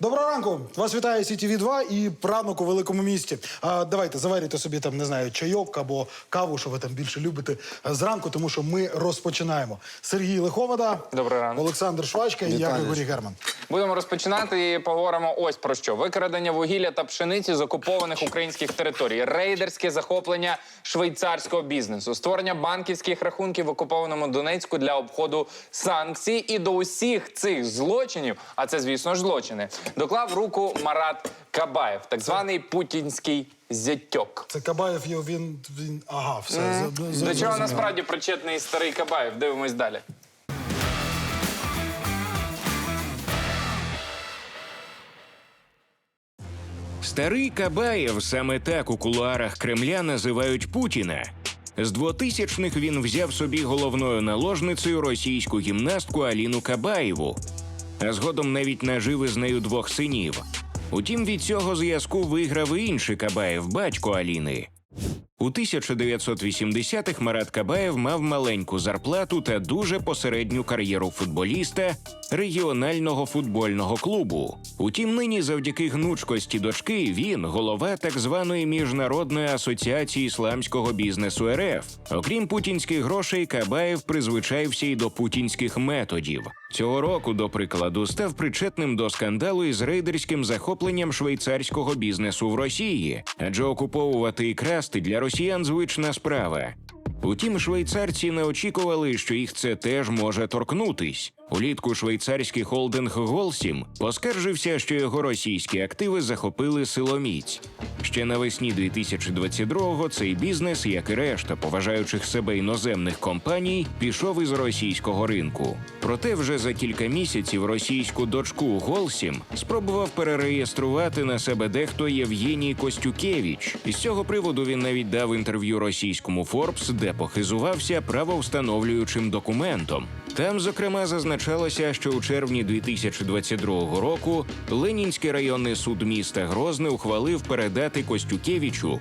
Доброго ранку! Вас вітає ctv 2 і пранок у великому місті. А, давайте заварюйте собі там, не знаю, чайок або каву, що ви там більше любите зранку, тому що ми розпочинаємо. Сергій Лиховода, Доброго ранку. Олександр Швачка і я Вітаю. Григорій Герман. Будемо розпочинати і поговоримо ось про що: викрадення вугілля та пшениці з окупованих українських територій, рейдерське захоплення швейцарського бізнесу, створення банківських рахунків в окупованому Донецьку для обходу санкцій. І до усіх цих злочинів, а це звісно ж злочини, доклав руку Марат Кабаєв, так званий путінський зятьок. Це Кабаєв, є, він, він ага, все. за- за- До чого насправді причетний старий Кабаєв? Дивимось далі. Старий Кабаєв саме так у кулуарах Кремля називають Путіна. З 2000-х він взяв собі головною наложницею російську гімнастку Аліну Кабаєву, а згодом навіть нажив із нею двох синів. Утім, від цього зв'язку виграв і інший Кабаєв, батько Аліни. У 1980-х Марат Кабаєв мав маленьку зарплату та дуже посередню кар'єру футболіста регіонального футбольного клубу. Утім, нині завдяки гнучкості дочки він голова так званої міжнародної асоціації ісламського бізнесу РФ. Окрім путінських грошей, Кабаєв призвичаївся й до путінських методів. Цього року, до прикладу, став причетним до скандалу із рейдерським захопленням швейцарського бізнесу в Росії, адже окуповувати і красти для росіян звична справа. Утім, швейцарці не очікували, що їх це теж може торкнутись. Улітку швейцарський холдинг Голсім поскаржився, що його російські активи захопили силоміць. Ще навесні 2022-го цей бізнес, як і решта поважаючих себе іноземних компаній, пішов із російського ринку. Проте вже за кілька місяців російську дочку Голсім спробував перереєструвати на себе дехто Євгеній Костюкевич. Із цього приводу він навіть дав інтерв'ю російському Forbes, де похизувався правовстановлюючим документом. Там, зокрема, зазначалося, що у червні 2022 року Ленінський районний суд міста Грозне ухвалив передати Костюкевичу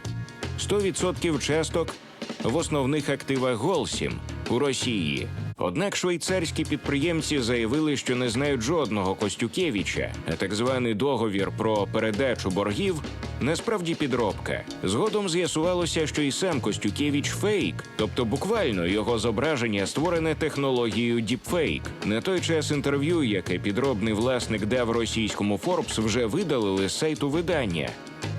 100% часток в основних активах Голсім у Росії. Однак швейцарські підприємці заявили, що не знають жодного Костюкевича, а так званий договір про передачу боргів насправді підробка. Згодом з'ясувалося, що і сам Костюкевич фейк, тобто буквально його зображення створене технологією діпфейк. На той час інтерв'ю, яке підробний власник дав російському Forbes, вже видалили з сайту видання.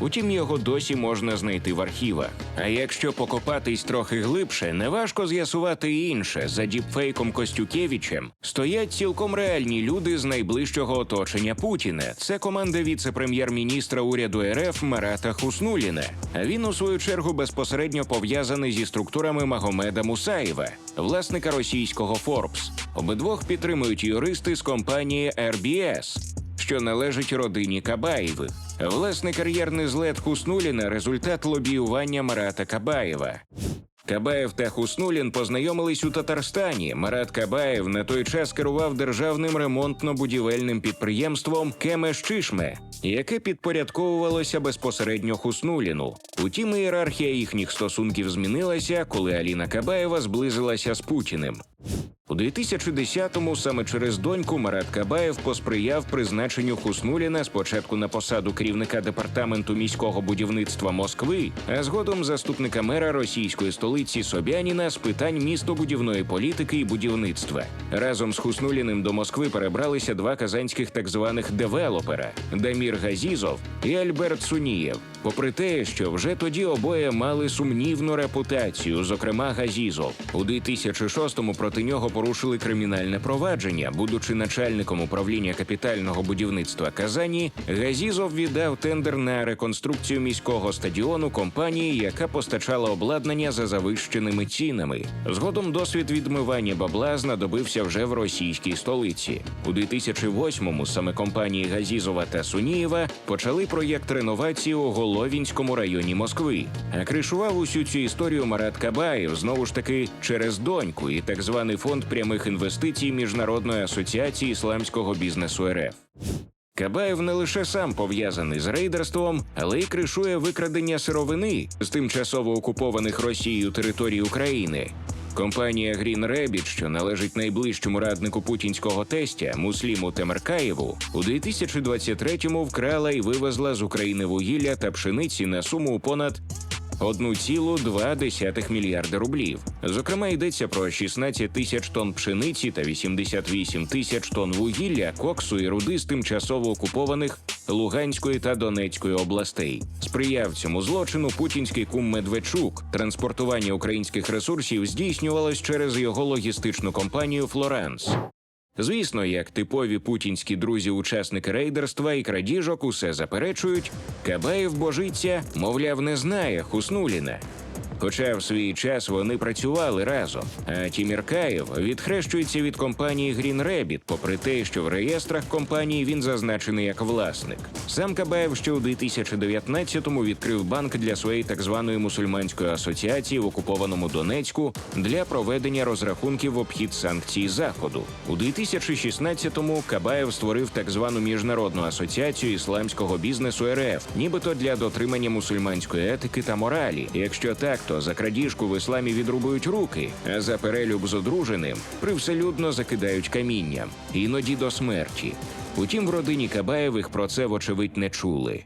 Утім, його досі можна знайти в архівах. А якщо покопатись трохи глибше, неважко з'ясувати і інше. За діпфейком Костюкевичем стоять цілком реальні люди з найближчого оточення Путіна. Це команда віце-прем'єр-міністра уряду РФ Марата Хуснуліна. А він у свою чергу безпосередньо пов'язаний зі структурами Магомеда Мусаєва, власника російського Forbes. Обидвох підтримують юристи з компанії RBS що належить родині Кабаєвих. Власне, кар'єрний злет Хуснуліна – результат лобіювання Марата Кабаєва. Кабаєв та Хуснулін познайомились у Татарстані. Марат Кабаєв на той час керував державним ремонтно-будівельним підприємством Кемеш-Чишме, яке підпорядковувалося безпосередньо Хуснуліну. Утім, ієрархія їхніх стосунків змінилася, коли Аліна Кабаєва зблизилася з Путіним. У 2010-му саме через доньку Марат Кабаєв посприяв призначенню Хуснуліна спочатку на посаду керівника департаменту міського будівництва Москви, а згодом заступника мера російської столиці Собяніна з питань містобудівної політики і будівництва. Разом з Хуснуліним до Москви перебралися два казанських так званих девелопера Дамір Газізов і Альберт Сунієв. Попри те, що вже тоді обоє мали сумнівну репутацію, зокрема Газізов. У 2006-му проти нього порушили кримінальне провадження. Будучи начальником управління капітального будівництва Казані, Газізов віддав тендер на реконструкцію міського стадіону компанії, яка постачала обладнання за завищеними цінами. Згодом досвід відмивання бабла знадобився вже в російській столиці. У 2008-му саме компанії Газізова та Сунієва почали проєкт реновації у Головінському районі Москви. А кришував усю цю історію Марат Кабаєв знову ж таки через доньку і так званий фонд прямих інвестицій Міжнародної асоціації ісламського бізнесу РФ. Кабаєв не лише сам пов'язаний з рейдерством, але й кришує викрадення сировини з тимчасово окупованих Росією територій України. Компанія Green Rabbit, що належить найближчому раднику путінського тестя Мусліму Темеркаєву, у 2023-му вкрала і вивезла з України вугілля та пшениці на суму понад 1,2 мільярда рублів. Зокрема, йдеться про 16 тисяч тонн пшениці та 88 тисяч тонн вугілля, коксу і руди з тимчасово окупованих Луганської та Донецької областей. Сприяв цьому злочину путінський кум Медведчук. Транспортування українських ресурсів здійснювалось через його логістичну компанію Флоранс. Звісно, як типові путінські друзі-учасники рейдерства і крадіжок усе заперечують, Кабаєв божиться, мовляв, не знає Хуснуліна. Хоча в свій час вони працювали разом. А Тіміркаєв відхрещується від компанії Green Rabbit, попри те, що в реєстрах компанії він зазначений як власник. Сам Кабаєв ще у 2019-му відкрив банк для своєї так званої мусульманської асоціації в окупованому Донецьку для проведення розрахунків в обхід санкцій заходу. У 2016-му Кабаєв створив так звану міжнародну асоціацію ісламського бізнесу РФ, нібито для дотримання мусульманської етики та моралі. Якщо так, то за крадіжку в ісламі відрубують руки, а за перелюб з одруженим привселюдно закидають камінням, іноді до смерті. Утім, в родині Кабаєвих про це вочевидь не чули.